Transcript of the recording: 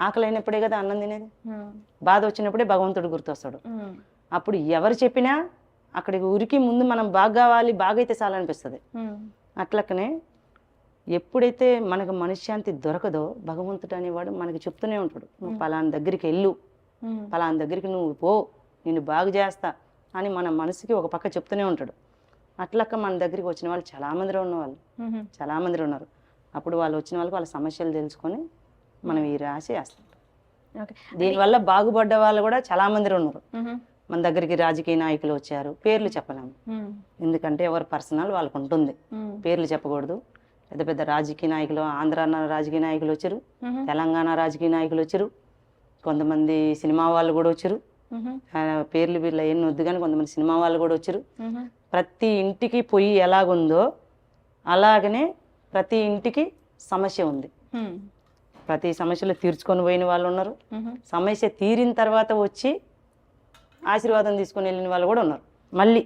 ఆకలి అయినప్పుడే కదా అన్నం తినేది? బాధ వచ్చినప్పుడే భగవంతుడు గుర్తొస్తాడు. అప్పుడు ఎవరు చెప్పినా అక్కడికి ఉరికి ముందు మనం బాగా కావాలి బాగా అయితే చాలనిపిస్తుంది అట్లకనే ఎప్పుడైతే మనకు మనశ్శాంతి దొరకదో భగవంతుడు అనేవాడు మనకి చెప్తూనే ఉంటాడు. నువ్వు పలానా దగ్గరికి వెళ్ళు. పలానా దగ్గరికి నువ్వు పో. నేను బాగు చేస్తా. అని మన మనసుకి ఒక పక్క చెప్తూనే ఉంటాడు. అట్లక్క మన దగ్గరికి వచ్చిన వాళ్ళు చాలామంది ఉన్నవాళ్ళు. చాలామంది ఉన్నారు. అప్పుడు వాళ్ళు వచ్చిన వాళ్ళకి వాళ్ళ సమస్యలు తెలుసుకొని మనం ఈ రాసి వేస్తాం ఓకే. దీనివల్ల బాగుపడ్డ వాళ్ళు కూడా చాలామంది ఉన్నారు. మన దగ్గరికి రాజకీయ నాయకులు వచ్చారు. పేర్లు చెప్పలేము. ఎందుకంటే ఎవరి పర్సనల్ వాళ్ళకు ఉంటుంది. పేర్లు చెప్పకూడదు. పెద్ద పెద్ద రాజకీయ నాయకులు ఆంధ్ర రాజకీయ నాయకులు వచ్చారు. తెలంగాణ రాజకీయ నాయకులు వచ్చారు. కొంతమంది సినిమా వాళ్ళు కూడా వచ్చారు. పేర్లు వీళ్ళ ఎన్ని వద్దు కానీ కొంతమంది సినిమా వాళ్ళు కూడా వచ్చారు. ప్రతి ఇంటికి పొయ్యి ఎలాగుందో అలాగనే ప్రతి ఇంటికి సమస్య ఉంది. ప్రతి సమస్యలు తీర్చుకొని పోయిన వాళ్ళు ఉన్నారు. సమస్య తీరిన తర్వాత వచ్చి ఆశీర్వాదం తీసుకొని వెళ్ళిన వాళ్ళు కూడా ఉన్నారు. మళ్ళీ